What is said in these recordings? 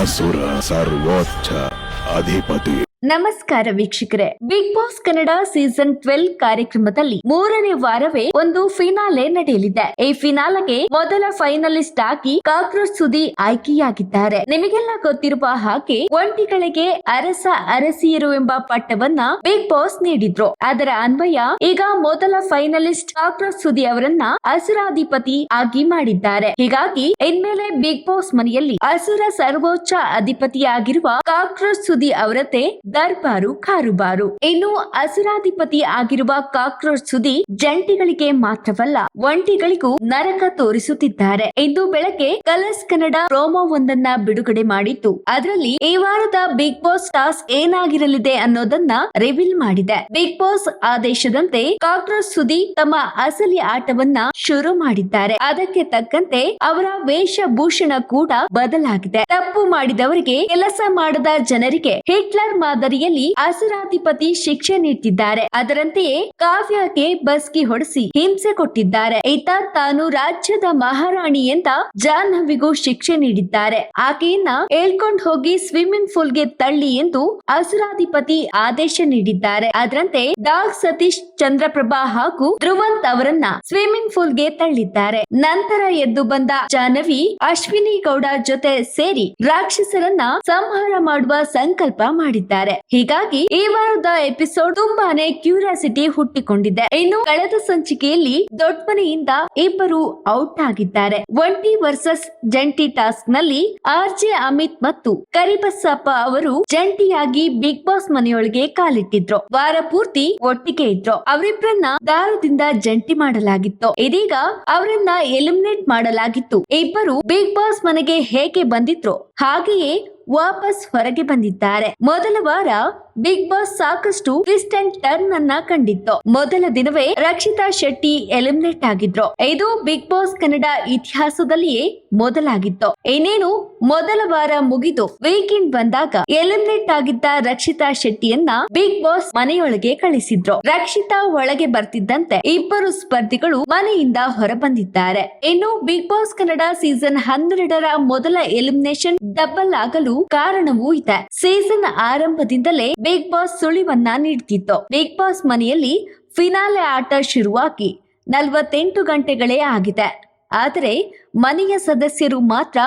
అసుర సర్వోచ్చ అధిపతి. ನಮಸ್ಕಾರ ವೀಕ್ಷಕರೇ. Big boss Kannada season twelve ಕಾರ್ಯಕ್ರಮದಲ್ಲಿ ಮೂರನೇ ವಾರವೇ ಒಂದು ಫಿನಾಲೆ ನಡೆಯಲಿದೆ. ಈ ಫಿನಾಲೆಗೆ ಮೊದಲ ಫೈನಲಿಸ್ಟ್ ಆಗಿ ಕಾಕ್ರೋಚ್ ಸುದಿ ಆಯ್ಕೆಯಾಗಿದ್ದಾರೆ. ನಿಮಗೆಲ್ಲ ಗೊತ್ತಿರುವ ಹಾಗೆ ಒಂಟಿಗಳಿಗೆ ಅರಸ ಅರಸಿಯರು ಎಂಬ ಪಟ್ಟವನ್ನ ಬಿಗ್ ಬಾಸ್ ನೀಡಿದ್ರು. ಅದರ ಅನ್ವಯ ಈಗ ಮೊದಲ ಫೈನಲಿಸ್ಟ್ ಕಾಕ್ರೋಚ್ ಸುದಿ ಅವರನ್ನ ಹಸುರಾಧಿಪತಿ ಆಗಿ ಮಾಡಿದ್ದಾರೆ. ಹೀಗಾಗಿ ಇನ್ಮೇಲೆ ಬಿಗ್ ಬಾಸ್ ಮನೆಯಲ್ಲಿ ಹಸುರ ಸರ್ವೋಚ್ಚ ಅಧಿಪತಿಯಾಗಿರುವ ಕಾಕ್ರೋಚ್ ಸುದಿ ಅವರದ್ದೇ ದರ್ಬಾರು, ಕಾರುಬಾರು. ಇನ್ನು ಅಸುರಾಧಿಪತಿ ಆಗಿರುವ ಕಾಕ್ರೋಚ್ ಸುದಿ ಜಂಟಿಗಳಿಗೆ ಮಾತ್ರವಲ್ಲ, ಒಂಟಿಗಳಿಗೂ ನರಕ ತೋರಿಸುತ್ತಿದ್ದಾರೆ. ಇಂದು ಬೆಳಗ್ಗೆ ಕಲರ್ಸ್ ಕನ್ನಡ ಪ್ರೋಮೋ ಒಂದನ್ನ ಬಿಡುಗಡೆ ಮಾಡಿತ್ತು. ಅದರಲ್ಲಿ ಈ ವಾರದ ಬಿಗ್ ಬಾಸ್ ಟಾಸ್ ಏನಾಗಿರಲಿದೆ ಅನ್ನೋದನ್ನ ರಿವೀಲ್ ಮಾಡಿದೆ. ಬಿಗ್ ಬಾಸ್ ಆದೇಶದಂತೆ ಕಾಕ್ರೋಚ್ ಸುದಿ ತಮ್ಮ ಅಸಲಿ ಆಟವನ್ನ ಶುರು ಮಾಡಿದ್ದಾರೆ. ಅದಕ್ಕೆ ತಕ್ಕಂತೆ ಅವರ ವೇಷಭೂಷಣ ಕೂಡ ಬದಲಾಗಿದೆ. ತಪ್ಪು ಮಾಡಿದವರಿಗೆ ಕೆಲಸ ಮಾಡದ ಜನರಿಗೆ ಹಿಟ್ಲರ್ ಮಾದರಿಯಲ್ಲಿ ಅಸುರಾಧಿಪತಿ ಶಿಕ್ಷೆ ನೀಡ್ತಿದ್ದಾರೆ. ಅದರಂತೆಯೇ ಕಾವ್ಯಕ್ಕೆ ಬಸ್ಕಿ ಹೊಡೆಸಿ ಹಿಂಸೆ ಕೊಟ್ಟಿದ್ದಾರೆ. ಈತ ತಾನು ರಾಜ್ಯದ ಮಹಾರಾಣಿ ಅಂತ ಜಾಹ್ನವಿಗೂ ಶಿಕ್ಷೆ ನೀಡಿದ್ದಾರೆ. ಆಕೆಯನ್ನ ಹೇಳ್ಕೊಂಡು ಹೋಗಿ ಸ್ವಿಮ್ಮಿಂಗ್ ಪೂಲ್ಗೆ ತಳ್ಳಿ ಎಂದು ಅಸುರಾಧಿಪತಿ ಆದೇಶ ನೀಡಿದ್ದಾರೆ. ಅದರಂತೆ ಡಾಗ್ ಸತೀಶ್ ಚಂದ್ರಪ್ರಭಾ ಹಾಗೂ ಧ್ರುವಂತ್ ಅವರನ್ನ ಸ್ವಿಮ್ಮಿಂಗ್ ಪೂಲ್ಗೆ ತಳ್ಳಿದ್ದಾರೆ. ನಂತರ ಎದ್ದು ಬಂದ ಜಾಹ್ನವಿ, ಅಶ್ವಿನಿ ಗೌಡ ಜೊತೆ ಸೇರಿ ರಾಕ್ಷಸರನ್ನ ಸಂಹಾರ ಮಾಡುವ ಸಂಕಲ್ಪ ಮಾಡಿದ್ದಾರೆ. ಹೀಗಾಗಿ ಈ ವಾರದ ಎಪಿಸೋಡ್ ತುಂಬಾನೇ ಕ್ಯೂರಿಯಾಸಿಟಿ ಹುಟ್ಟಿಕೊಂಡಿದೆ. ಇನ್ನು ಕಳೆದ ಸಂಚಿಕೆಯಲ್ಲಿ ದೊಡ್ಡಮನೆಯಿಂದ ಇಬ್ಬರು ಔಟ್ ಆಗಿದ್ದಾರೆ. ಒಂಟಿ ವರ್ಸಸ್ ಜಂಟಿ ಟಾಸ್ಕ್ನಲ್ಲಿ ಆರ್ ಜೆ ಅಮಿತ್ ಮತ್ತು ಕರಿಬಸಪ್ಪ ಅವರು ಜಂಟಿಯಾಗಿ ಬಿಗ್ ಬಾಸ್ ಮನೆಯೊಳಗೆ ಕಾಲಿಟ್ಟಿದ್ರು. ವಾರ ಪೂರ್ತಿ ಒಟ್ಟಿಗೆ ಇದ್ರು. ಅವರಿಬ್ಬರನ್ನ ದಾರದಿಂದ ಜಂಟಿ ಮಾಡಲಾಗಿತ್ತು. ಇದೀಗ ಅವರನ್ನ ಎಲಿಮಿನೇಟ್ ಮಾಡಲಾಗಿತ್ತು. ಇಬ್ಬರು ಬಿಗ್ ಬಾಸ್ ಮನೆಗೆ ಹೇಗೆ ಬಂದಿದ್ರು ಹಾಗೆಯೇ ವಾಪಸ್ ಹೊರಗೆ ಬಂದಿದ್ದಾರೆ. ಮೊದಲ ವಾರ ಬಿಗ್ ಬಾಸ್ ಸಾಕಷ್ಟು ಟ್ವಿಸ್ಟ್ ಅಂಡ್ ಟರ್ನ್ ಅನ್ನ ಕಂಡಿತ್ತು. ಮೊದಲ ದಿನವೇ ರಕ್ಷಿತಾ ಶೆಟ್ಟಿ ಎಲಿಮಿನೇಟ್ ಆಗಿದ್ರು. ಇದು ಬಿಗ್ ಬಾಸ್ ಕನ್ನಡ ಇತಿಹಾಸದಲ್ಲಿಯೇ ಮೊದಲಾಗಿತ್ತು. ಇನ್ನೇನು, ಮೊದಲ ವಾರ ಮುಗಿದು ವೀಕೆಂಡ್ ಬಂದಾಗ ಎಲಿಮಿನೇಟ್ ಆಗಿದ್ದ ರಕ್ಷಿತಾ ಶೆಟ್ಟಿಯನ್ನ ಬಿಗ್ ಬಾಸ್ ಮನೆಯೊಳಗೆ ಕಳಿಸಿದ್ರು. ರಕ್ಷಿತಾ ಒಳಗೆ ಬರ್ತಿದ್ದಂತೆ ಇಬ್ಬರು ಸ್ಪರ್ಧಿಗಳು ಮನೆಯಿಂದ ಹೊರಬಂದಿದ್ದಾರೆ. ಇನ್ನು ಬಿಗ್ ಬಾಸ್ ಕನ್ನಡ ಸೀಸನ್ ಹನ್ನೆರಡರ ಮೊದಲ ಎಲಿಮಿನೇಷನ್ ಡಬಲ್ ಆಗಲು ಕಾರಣವೂ ಇದೆ. ಸೀಸನ್ ಆರಂಭದಿಂದಲೇ ಬಿಗ್ ಬಾಸ್ ಸುಳಿವನ್ನ ನೀಡ್ತಿತ್ತು. ಬಿಗ್ ಬಾಸ್ ಮನೆಯಲ್ಲಿ ಫಿನಾಲೆ ಆಟ ಶುರುವಾಗಿ ನಲವತ್ತೆಂಟು ಗಂಟೆಗಳೇ ಆಗಿದೆ. ಆದರೆ ಮನೆಯ ಸದಸ್ಯರು ಮಾತ್ರ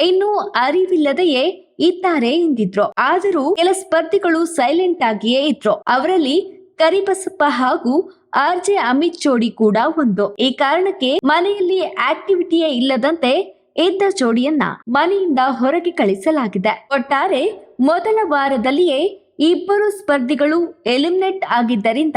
ಇನ್ನೂ ಅರಿವಿಲ್ಲದೆಯೇ ಇದ್ದಾರೆ ಎಂದಿದ್ರು. ಆದರೂ ಕೆಲ ಸ್ಪರ್ಧಿಗಳು ಸೈಲೆಂಟ್ ಆಗಿಯೇ ಇದ್ರು. ಅವರಲ್ಲಿ ಕರಿಬಸಪ್ಪ ಹಾಗೂ ಆರ್ ಜೆ ಅಮಿತ್ ಜೋಡಿ ಕೂಡ ಒಂದು. ಈ ಕಾರಣಕ್ಕೆ ಮನೆಯಲ್ಲಿ ಆಕ್ಟಿವಿಟಿಯೇ ಇಲ್ಲದಂತೆ ಇದ್ದ ಜೋಡಿಯನ್ನ ಮನೆಯಿಂದ ಹೊರಗೆ ಕಳಿಸಲಾಗಿದೆ. ಒಟ್ಟಾರೆ ಮೊದಲ ವಾರದಲ್ಲಿಯೇ ಇಬ್ಬರು ಸ್ಪರ್ಧಿಗಳು ಎಲಿಮಿನೇಟ್ ಆಗಿದ್ದರಿಂದ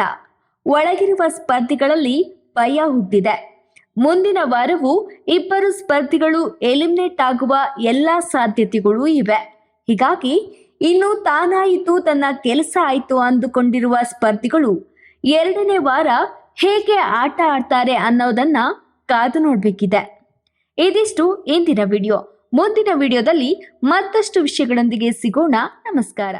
ಒಳಗಿರುವ ಸ್ಪರ್ಧಿಗಳಲ್ಲಿ ಭಯ ಹುಟ್ಟಿದೆ. ಮುಂದಿನ ವಾರವೂ ಇಬ್ಬರು ಸ್ಪರ್ಧಿಗಳು ಎಲಿಮಿನೇಟ್ ಆಗುವ ಎಲ್ಲಾ ಸಾಧ್ಯತೆಗಳು ಇವೆ. ಹೀಗಾಗಿ ಇನ್ನು ತಾನಾಯಿತು ತನ್ನ ಕೆಲಸ ಆಯಿತು ಅಂದುಕೊಂಡಿರುವ ಸ್ಪರ್ಧಿಗಳು ಎರಡನೇ ವಾರ ಹೇಗೆ ಆಟ ಆಡ್ತಾರೆ ಅನ್ನೋದನ್ನ ಕಾದು ನೋಡ್ಬೇಕಿದೆ. ಇದಿಷ್ಟು ಇಂದಿನ ವಿಡಿಯೋ. ಮುಂದಿನ ವಿಡಿಯೋದಲ್ಲಿ ಮತ್ತಷ್ಟು ವಿಷಯಗಳೊಂದಿಗೆ ಸಿಗೋಣ. ನಮಸ್ಕಾರ.